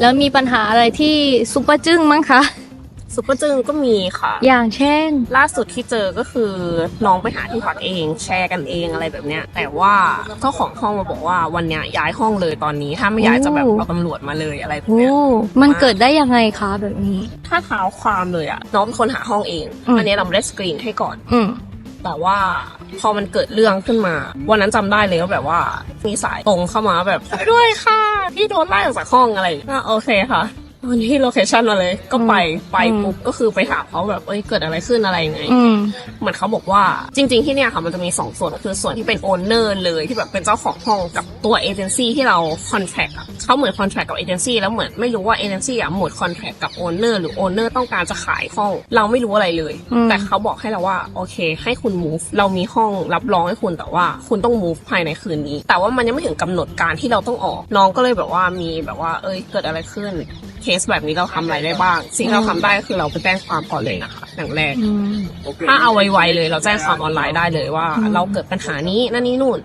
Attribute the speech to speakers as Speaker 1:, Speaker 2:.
Speaker 1: แล้วมีปัญหาอะไรที่ซุปเปอร์จึ้งมั้งคะ
Speaker 2: ซุปเปอร์จึงก็มีค่ะ
Speaker 1: อย่างเช่น
Speaker 2: ล่าสุดที่เจอก็คือน้องไปหาที่พักเอง แชร์กันเองอะไรแบบเนี้ย แต่ว่าเจ้าของห้องมาบอกว่าวันเนี้ยย้ายห้องเลยตอนนี้ถ้าไม่ย้ายจะแบบ
Speaker 1: โอ้
Speaker 2: เอาตำรวจมาเลยอะไรแบบ
Speaker 1: โอ้
Speaker 2: เนี้ย
Speaker 1: มันเกิดได้ยังไงคะแบบนี้
Speaker 2: ถ้าเท้าความเลยอะน้องเป็นคนหาห้องเอง
Speaker 1: อืม
Speaker 2: อันนี้เราไม่ได้สกรีนให้ก่อน
Speaker 1: อืม
Speaker 2: แต่ว่าพอมันเกิดเรื่องขึ้นมา วันนั้นจำได้เลยว่าแบบว่ามีสายตรงเข้ามาแบบช่วยด้วยค่ะ พี่โดนไล่ออกจากห้องอะไรอะโอเคค่ะ วันที่โลเคชันมาเลยก็ไปไป
Speaker 1: อืม
Speaker 2: ปุ๊บก็คือไปถามเขาแบบเอ้ยเกิดอะไรขึ้นอะไรยังไง
Speaker 1: อืม
Speaker 2: เหมือนเขาบอกว่าจริง ๆที่เนี่ยค่ะมันจะมีสองส่วนคือส่วนที่เป็นโอนเนอร์เลยที่แบบเป็นเจ้าของห้องกับตัวเอเจนซี่ที่เราคอนแทคอะเขาเหมือนคอนแทคกับเอเจนซี่แล้วเหมือนไม่รู้ว่าเอเจนซี่อะหมดคอนแทคกับโอนเนอร์หรือโอนเนอร์ต้องการจะขายห้อง เราไม่รู้อะไรเลย
Speaker 1: อืม
Speaker 2: แต่เขาบอกให้เราว่าโอเค ให้คุณ move เรามีห้องรับรองให้คุณแต่ว่าคุณต้อง move ภายในคืนนี้ แต่ว่ามันยังไม่ถึงกำหนดการที่เราต้องออกน้องก็เลยแบบว่ามีแบบว่าเอ้ยเกิดอะไรขึ้น เคสแบบนี้เราทำอะไรได้บ้าง สิ่งที่เราทำได้ก็คือเราไปแจ้งความก่อนเลยนะคะอย่างแรก
Speaker 1: อืม
Speaker 2: ถ้าเอาไวๆเลยเราแจ้งความออนไลน์ได้เลยว่า
Speaker 1: อืม
Speaker 2: เราเกิดปัญหานี้นั่นนี่นู่น